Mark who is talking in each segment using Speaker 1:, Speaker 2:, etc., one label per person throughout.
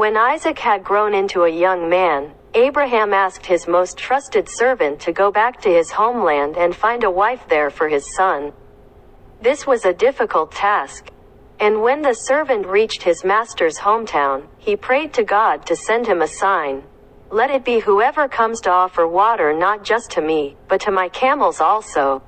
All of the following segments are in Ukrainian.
Speaker 1: When Isaac had grown into a young man, Abraham asked his most trusted servant to go back to his homeland and find a wife there for his son. This was a difficult task. And when the servant reached his master's hometown, he prayed to God to send him a sign. Let it be whoever comes to offer water not just to me, but to my camels also.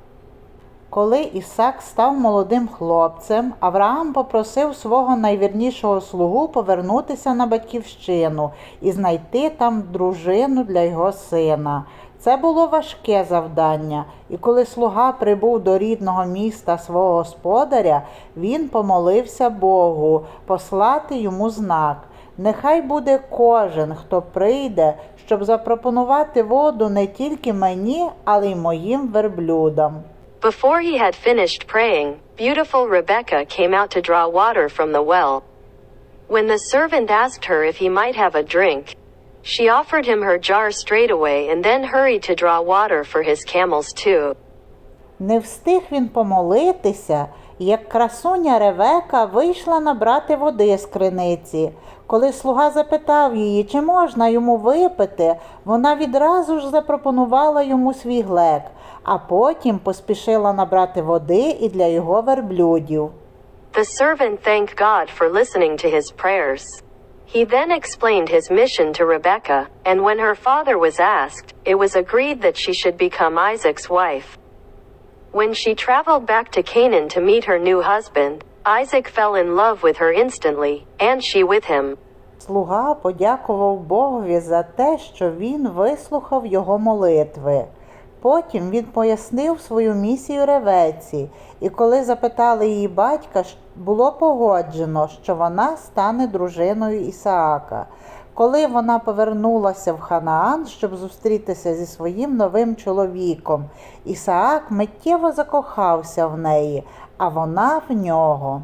Speaker 2: Коли Ісак став молодим хлопцем, Авраам попросив свого найвірнішого слугу повернутися на батьківщину і знайти там дружину для його сина. Це було важке завдання, і коли слуга прибув до рідного міста свого господаря, він помолився Богу послати йому знак. Нехай буде кожен, хто прийде, щоб запропонувати воду не тільки мені, але й моїм верблюдам.
Speaker 1: Before he had finished praying, beautiful Rebecca came out to draw water from the well. When the servant asked her if he might have a drink, she offered him her jar straight away and then hurried to draw water for his camels too.
Speaker 2: Не встиг він помолитися, як красуня Ревека вийшла набрати води з криниці. Коли слуга запитав її, чи можна йому випити, вона відразу ж запропонувала йому свій глек, а потім поспішила набрати води і для його верблюдів.
Speaker 1: The servant thanked God for listening to his prayers. He then explained his mission to Rebecca, and when her father was asked, it was agreed that she should become Isaac's wife. When she traveled back to Canaan to meet her new husband, Isaac fell in love with her instantly, and she with him.
Speaker 2: Слуга подякував Богові за те, що він вислухав його молитви. Потім він пояснив свою місію ревеці, і коли запитали її батька, було погоджено, що вона стане дружиною Ісаака. Коли вона повернулася в Ханаан, щоб зустрітися зі своїм новим чоловіком, Ісаак миттєво закохався в неї, а вона в нього.